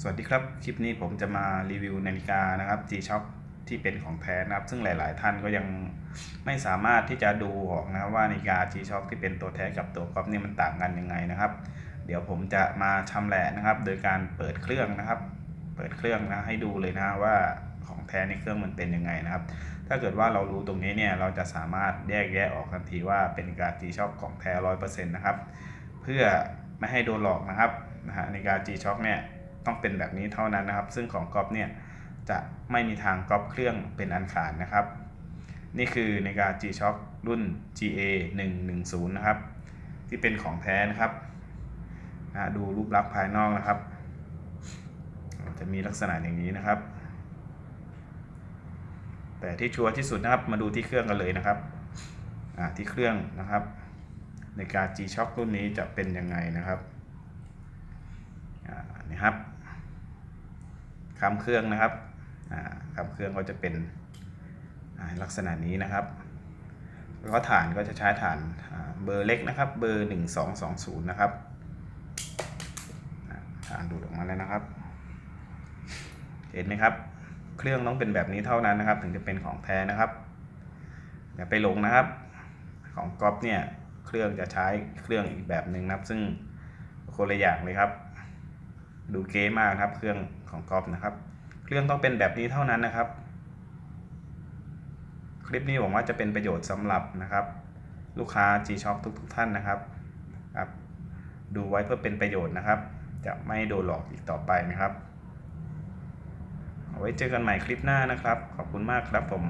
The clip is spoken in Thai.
สวัสดีครับ คลิปนี้ผมจะมารีวิวนาฬิกานะครับ G-Shock ที่เป็นของแท้นะครับ ซึ่งหลาย ๆ ท่านก็ยังไม่สามารถที่จะดูออกนะครับว่านาฬิกา G-Shock ที่เป็นตัวแท้กับตัวก๊อปนี่มันต่างกันยังไงนะครับ เดี๋ยวผมจะมาชำแหละนะครับ โดยการเปิดเครื่องนะครับ เปิดเครื่องนะให้ดูเลยนะว่าของแท้ในเครื่องมันเป็นยังไงนะครับ ถ้าเกิดว่าเรารู้ตรงนี้เนี่ยเราจะสามารถแยกแยะออกทันทีว่าเป็นนาฬิกา G-Shock ของแท้ร้อยเปอร์เซ็นต์นะครับ เพื่อไม่ให้โดนหลอกนะครับนะฮะนาฬิกา G-Shock เนี่ย ต้องเป็นแบบนี้เท่านั้นนะครับ ซึ่งของก๊อปเนี่ยจะไม่มีทางก๊อปเครื่องเป็นอันขาดนะครับ นี่คือนาฬิกา G-Shock รุ่น GA 110นะครับ ที่เป็นของแท้นะครับนะดูรูปลักษณ์ภายนอกนะครับ จะมีลักษณะอย่างนี้นะครับ แต่ที่ชัวร์ที่สุดนะครับมาดูที่เครื่องกันเลยนะครับที่เครื่องนะครับในการ G-Shock รุ่นนี้จะเป็นยังไงนะครับนี่ครับ คำเครื่องนะครับอ่าคำเครื่องก็จะเป็นลักษณะนี้นะครับ แล้วก็ฐานก็จะใช้ฐานาเบอร์เล็กนะครับ เบอร์ 1220 นะครับฐานดูดออกมาแล้วนะครับ เห็นไหมครับ เครื่องต้องเป็นแบบนี้เท่านั้นนะครับ ถึงจะเป็นของแท้นะครับอย่าไปหลงนะครับ ของก๊อฟเนี่ยเครื่องจะใช้เครื่องอีกแบบหนึ่งนะครับ ซึ่งคนละอย่างเลยครับ ดูเก๋มากครับเครื่อง ของก๊อฟนะครับ เครื่องต้องเป็นแบบนี้เท่านั้นนะครับ คลิปนี้หวังว่าจะเป็นประโยชน์สำหรับนะครับ ลูกค้า G-Shock ทุกๆทท่านนะครับครับ ดูไว้เพื่อเป็นประโยชน์นะครับ จะไม่โดนหลอกอีกต่อไปนะครับเอาไว้เจอกันใหม่คลิปหน้านะครับ ขอบคุณมากครับผม